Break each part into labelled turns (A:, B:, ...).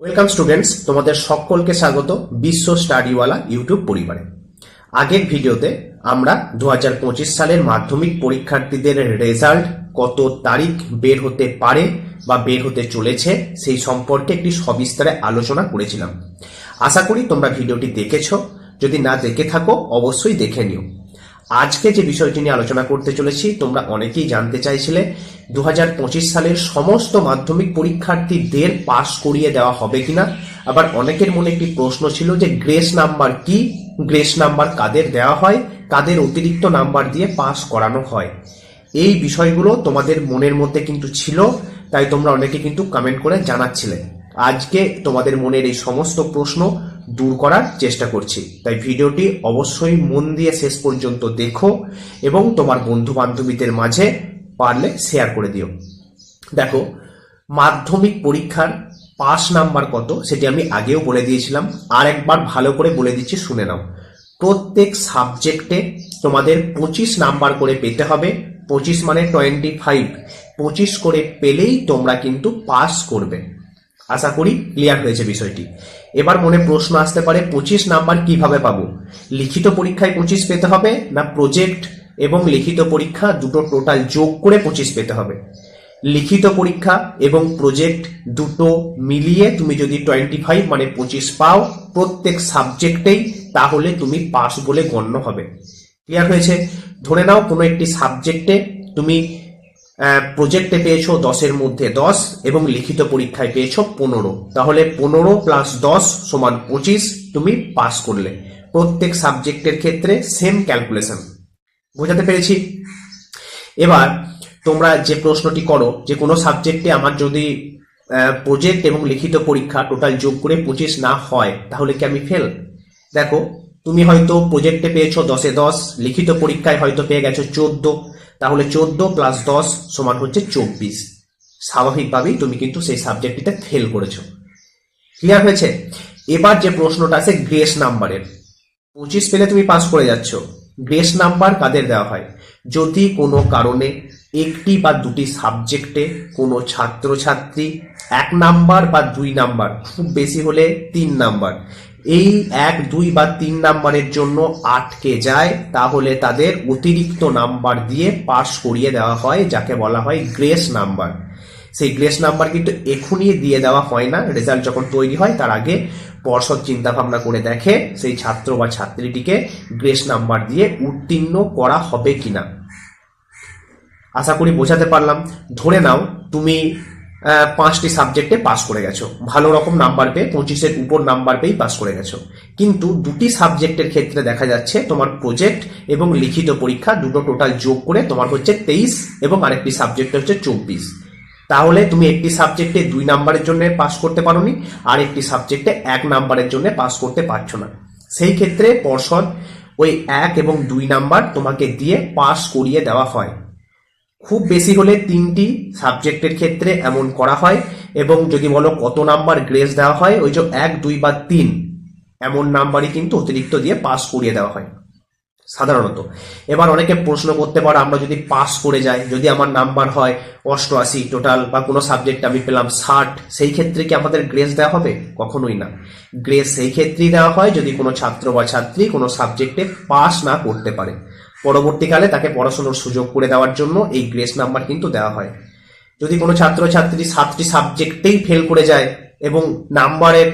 A: Welcome students তোমাদের সকলকে স্বাগত বিশ্ব স্টাডিওয়ালা ইউটিউব পরিবারে। আগের ভিডিওতে আমরা দু হাজার পঁচিশ সালের মাধ্যমিক পরীক্ষার্থীদের রেজাল্ট কত তারিখ বের হতে পারে বা বের হতে চলেছে সেই সম্পর্কে একটি সবিস্তারে আলোচনা করেছিলাম। আশা করি তোমরা ভিডিওটি দেখেছ। যদি না দেখে থাকো, অবশ্যই দেখে নিও। আজকে যে বিষয়টি নিয়ে আলোচনা করতে চলেছি, তোমরা অনেকেই জানতে চাইছিলে দু হাজার পঁচিশ সালের সমস্ত মাধ্যমিক পরীক্ষার্থীদের পাস করিয়ে দেওয়া হবে কিনা। আবার অনেকের মনে একটি প্রশ্ন ছিল যে, গ্রেস নাম্বার কি? গ্রেস নাম্বার কাদের দেওয়া হয়? কাদের অতিরিক্ত নাম্বার দিয়ে পাস করানো হয়? এই বিষয়গুলো তোমাদের মনের মধ্যে কিন্তু ছিল, তাই তোমরা অনেকে কিন্তু কমেন্ট করে জানাচ্ছিলে। আজকে তোমাদের মনের এই সমস্ত প্রশ্ন দূর করার চেষ্টা করছি। তাই ভিডিওটি অবশ্যই মন দিয়ে শেষ পর্যন্ত দেখো এবং তোমার বন্ধু বান্ধবীদের মাঝে পারলে শেয়ার করে দিও। দেখো, মাধ্যমিক পরীক্ষার পাস নাম্বার কত সেটি আমি আগেও বলে দিয়েছিলাম। আর একবার ভালো করে বলে দিচ্ছি, শুনে নাও। প্রত্যেক সাবজেক্টে তোমাদের পঁচিশ নাম্বার করে পেতে হবে। পঁচিশ মানে টোয়েন্টি ফাইভ পঁচিশ করে পেলেই তোমরা কিন্তু পাস করবে। আশা করি ক্লিয়ার হয়েছে বিষয়টি। এবার মনে প্রশ্ন আসতে পারে, পঁচিশ নাম্বার কীভাবে পাবো? লিখিত পরীক্ষায় পঁচিশ পেতে হবে না প্রজেক্ট এবং লিখিত পরীক্ষা দুটো টোটাল যোগ করে পঁচিশ পেতে হবে? লিখিত পরীক্ষা এবং প্রজেক্ট দুটো মিলিয়ে তুমি যদি টোয়েন্টি ফাইভ মানে পঁচিশ পাও প্রত্যেক সাবজেক্টেই তাহলে তুমি পাস বলে গণ্য হবে। ক্লিয়ার হয়েছে? ধরে নাও কোনো একটি সাবজেক্টে তুমি প্রজেক্টে পেয়েছ দশের মধ্যে দশ এবং লিখিত পরীক্ষায় পেয়েছ পনেরো। তাহলে পনেরো প্লাস দশ সমান পঁচিশ, তুমি পাস করলে। প্রত্যেক সাবজেক্টের ক্ষেত্রে সেম ক্যালকুলেশন বোঝাতে পেরেছি? এবার তোমরা যে প্রশ্নটি করো, যে কোনো সাবজেক্টে আমার যদি প্রজেক্ট এবং লিখিত পরীক্ষা টোটাল যোগ করে পঁচিশ না হয়, তাহলে কি আমি ফেল দেখো, তুমি হয়তো প্রজেক্টে পেয়েছ দশে দশ, লিখিত পরীক্ষায় হয়তো পেয়ে গেছো চোদ্দ তাহলে চোদ্দ প্লাস দশ সমান হচ্ছে চব্বিশ। স্বাভাবিকভাবেই তুমি কিন্তু সেই সাবজেক্টটিতে ফেল করেছ। ক্লিয়ার হয়েছে? এবার যে প্রশ্নটা আছে গ্রেস নাম্বারের, পঁচিশ পেলে তুমি পাস করে যাচ্ছ। গ্রেস নাম্বার কাদের দেওয়া হয়? যদি কোনো কারণে একটি বা দুটি সাবজেক্টে কোনো ছাত্রছাত্রী এক নাম্বার বা দুই নাম্বার, খুব বেশি হলে তিন নাম্বার এই এক, দুই বা তিন নাম্বারের জন্য আটকে যায়, তাহলে তাদের অতিরিক্ত নাম্বার দিয়ে পাস করিয়ে দেওয়া হয়, যাকে বলা হয় গ্রেস নাম্বার। সেই গ্রেস নাম্বার কিন্তু এখনই দিয়ে দেওয়া হয় না। রেজাল্ট যখন তৈরি হয়, তার আগে পর্ষদ চিন্তা ভাবনা করে দেখে সেই ছাত্র বা ছাত্রীটিকে গ্রেস নাম্বার দিয়ে উত্তীর্ণ করা হবে কিনা। আশা করি বোঝাতে পারলাম। ধরে নাও, তুমি পাঁচটি সাবজেক্টে পাস করে গেছো। ভালো রকম নাম্বার পেয়ে পঁচিশের উপর নাম্বার পেয়েই পাস করে গেছো। কিন্তু দুটি সাবজেক্টের ক্ষেত্রে দেখা যাচ্ছে তোমার প্রজেক্ট এবং লিখিত পরীক্ষা দুটো টোটাল যোগ করে তোমার হচ্ছে তেইশ এবং আরেকটি সাবজেক্ট হচ্ছে চব্বিশ। তাহলে তুমি একটি সাবজেক্টে দুই নাম্বারের জন্য পাস করতে পারোনি আর একটি সাবজেক্টে এক নাম্বারের জন্য পাস করতে পারছ না। সেই ক্ষেত্রে পর্ষদ ওই এক এবং দুই নাম্বার তোমাকে দিয়ে পাস করিয়ে দেওয়া হয়। খুব বেশি হলে তিনটি সাবজেক্টের ক্ষেত্রে এমন করা হয় এবং যদি বলো কত নাম্বার গ্রেস দেওয়া হয়, ওই যে এক, দুই বা তিন, এমন নাম্বারই কিন্তু অতিরিক্ত দিয়ে পাস করিয়ে দেওয়া হয়, সাধারণত। এবার অনেকে প্রশ্ন করতে পারো, আমরা যদি পাস করে যাই, যদি আমার নাম্বার হয় অষ্টআশি টোটাল বা কোনো সাবজেক্ট আমি পেলাম ষাট, সেই ক্ষেত্রে কি আমাদের গ্রেস দেওয়া হবে? কখনোই না। গ্রেস সেই ক্ষেত্রেই দেওয়া হয় যদি কোনো ছাত্র বা ছাত্রী কোনো সাবজেক্টে পাস না করতে পারে। পরবর্তীকালে তাকে পড়াশোনার সুযোগ করে দেওয়ার জন্য এই গ্রেস নাম্বার কিন্তু দেওয়া হয়। যদি কোনো ছাত্রছাত্রী সাতটি সাবজেক্টেই ফেল করে যায় এবং নাম্বারের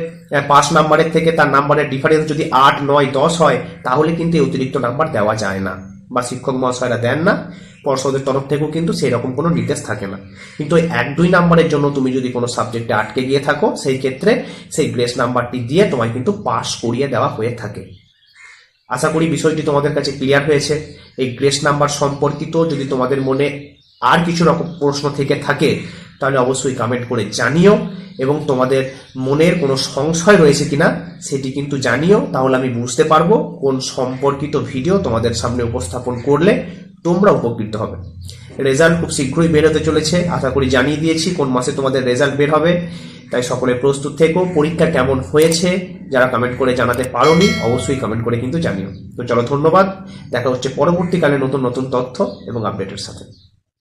A: পাঁচ নাম্বারের থেকে তার নাম্বারের ডিফারেন্স যদি আট, নয়, দশ হয়, তাহলে কিন্তু এই অতিরিক্ত নাম্বার দেওয়া যায় না বা শিক্ষক মহাশয়রা দেন না। পর্ষদের তরফ থেকেও কিন্তু সেই রকম কোনো নির্দেশ থাকে না। কিন্তু এক, দুই নাম্বারের জন্য তুমি যদি কোনো সাবজেক্টে আটকে গিয়ে থাকো, সেই ক্ষেত্রে সেই গ্রেস নাম্বারটি দিয়ে তোমায় কিন্তু পাস করিয়ে দেওয়া হয়ে থাকে। আশা করি বিষয়টি তোমাদের কাছে ক্লিয়ার হয়েছে। এই গ্রেস নাম্বার সম্পর্কিত যদি তোমাদের মনে আর কিছু রকম প্রশ্ন থেকে থাকে, তাহলে অবশ্যই কমেন্ট করে জানিও এবং তোমাদের মনের কোনো সংশয় রয়েছে কিনা সেটি কিন্তু জানিও, তাহলে আমি বুঝতে পারব কোন সম্পর্কিত ভিডিও তোমাদের সামনে উপস্থাপন করলে তোমরা উপকৃত হবে। রেজাল্ট খুব শীঘ্রই বের হতে চলেছে, আশা করি জানিয়ে দিয়েছি কোন মাসে তোমাদের রেজাল্ট বের হবে। তাই সকলে প্রস্তুত থেকো। পরীক্ষা কেমন হয়েছে যারা কমেন্ট করে জানাতে পারোনি, অবশ্যই কমেন্ট করে কিন্তু জানিও। তো চলো ধন্যবাদ। দেখা হচ্ছে পরবর্তীকালে নতুন নতুন তথ্য এবং আপডেটের সাথে।